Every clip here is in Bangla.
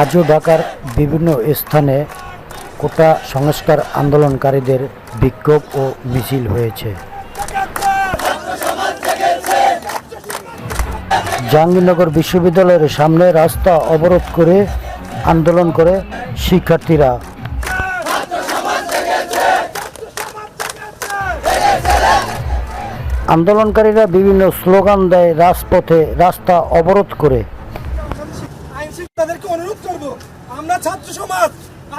আজও ঢাকার বিভিন্ন স্থানে কোটা সংস্কার আন্দোলনকারীদের বিক্ষোভ ও মিছিল হয়েছে। জাহাঙ্গীরনগর বিশ্ববিদ্যালয়ের সামনে রাস্তা অবরোধ করে আন্দোলন করে শিক্ষার্থীরা। আন্দোলনকারীরা বিভিন্ন স্লোগান দেয়, রাজপথে রাস্তা অবরোধ করে। তাদেরকে অনুরোধ করব আমরা ছাত্র সমাজ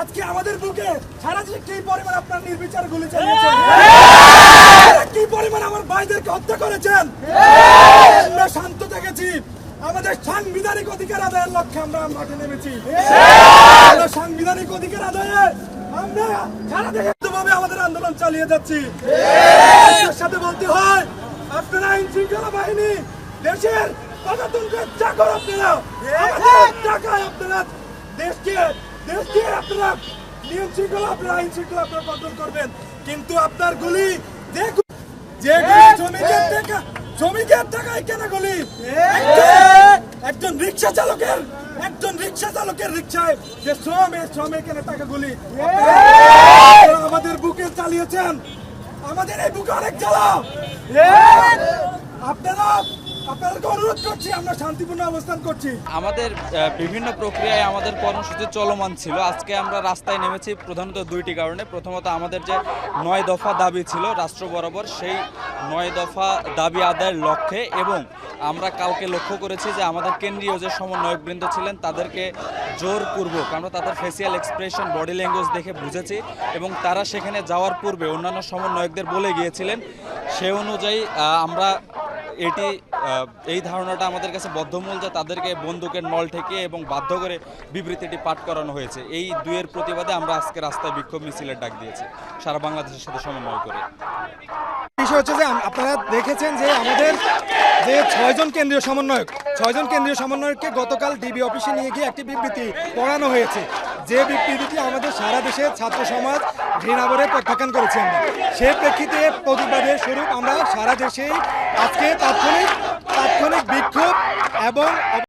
আজকে আমাদের বুকে সারা দেশে কি পরিমাণ আপনার নির্বিচার গুলি চালিয়েছেন? কি পরিমাণ আমার ভাইদেরকে হত্যা করেছেন? আমরা শান্ত থেকেছি। আমাদের সাংবিধানিক অধিকার আদায়ের লক্ষ্যে আমরা মাঠে নেমেছি। আমরা সাংবিধানিক অধিকার আদায়ে আমরা সারা দেশে ভাবে আমাদের আন্দোলন চালিয়ে যাচ্ছি। সাথে বলতে হয় আপনারা আইন শৃঙ্খলা বাহিনী দেশের গণতন্ত্রের চাকর আপনারা। আমাদের টাকায় আপনারা দেশকে দেশকে আপনারা নিয়ম শৃঙ্খলা আপনারা আইন শৃঙ্খলা আপনারা কন্ট্রোল করবেন। কিন্তু আপনার গুলি যে যে শ্রমিকের টাকা শ্রমিকের টাকায় কেনা গুলি? একজন- একজন রিক্সা চালকের একজন রিক্সা চালকের রিক্সায় যে শ্রম এই শ্রমে কেনা টাকা গুলি। আমাদের বুকে চালিয়েছেন। আমাদের এই বুকে অনেক জ্বালা। আপনারা আমাদের বিভিন্ন প্রক্রিয়ায় আমাদের কর্মসূচি চলমান ছিল। আজকে আমরা রাস্তায় নেমেছি প্রধানত দুইটি কারণে। প্রথমত আমাদের যে নয় দফা দাবি ছিল রাষ্ট্র বরাবর, সেই নয় দফা দাবি আদায়ের লক্ষ্যে এবং আমরা কালকে লক্ষ্য করেছি যে আমাদের কেন্দ্রীয় যে সমন্বয়কবৃন্দ ছিলেন, তাদেরকে জোরপূর্বক আমরা তাদের ফেসিয়াল এক্সপ্রেশন বডি ল্যাঙ্গুয়েজ দেখে বুঝেছি এবং তারা সেখানে যাওয়ার পূর্বে অন্যান্য সমন্বয়কদের বলে গিয়েছিলেন। সে অনুযায়ী আমরা এটি এই ধারণাটা আমাদের কাছে বদ্ধমূল যে তাদেরকে বন্দুকের নল ঠেকিয়ে এবং বাধ্য করে বিবৃতিটি পাঠ করানো হয়েছে। এই দুয়ের প্রতিবাদে আমরা আজকে রাস্তায় বিক্ষোভ মিছিলের ডাক দিয়েছি। সারা বাংলাদেশের সাথে সমন্বয় করে। বিষয় হচ্ছে যে আপনারা দেখেছেন যে আমাদের যে ছয়জন কেন্দ্রীয় সমন্বয়ক, ছয়জন কেন্দ্রীয় সমন্বয়ককে গতকাল ডিবি অফিসে নিয়ে গিয়ে একটি বিবৃতি পড়ানো হয়েছে। যে বিবৃতিটি আমাদের সারা দেশের ছাত্র সমাজ ঘৃণাবরে প্রত্যাখ্যান করেছে আমরা, সেই প্রেক্ষিতে প্রতিবাদের স্বরূপ আমরা সারা দেশেই আজকে তাৎক্ষণিক তাৎক্ষণিক বিক্ষোভ এবং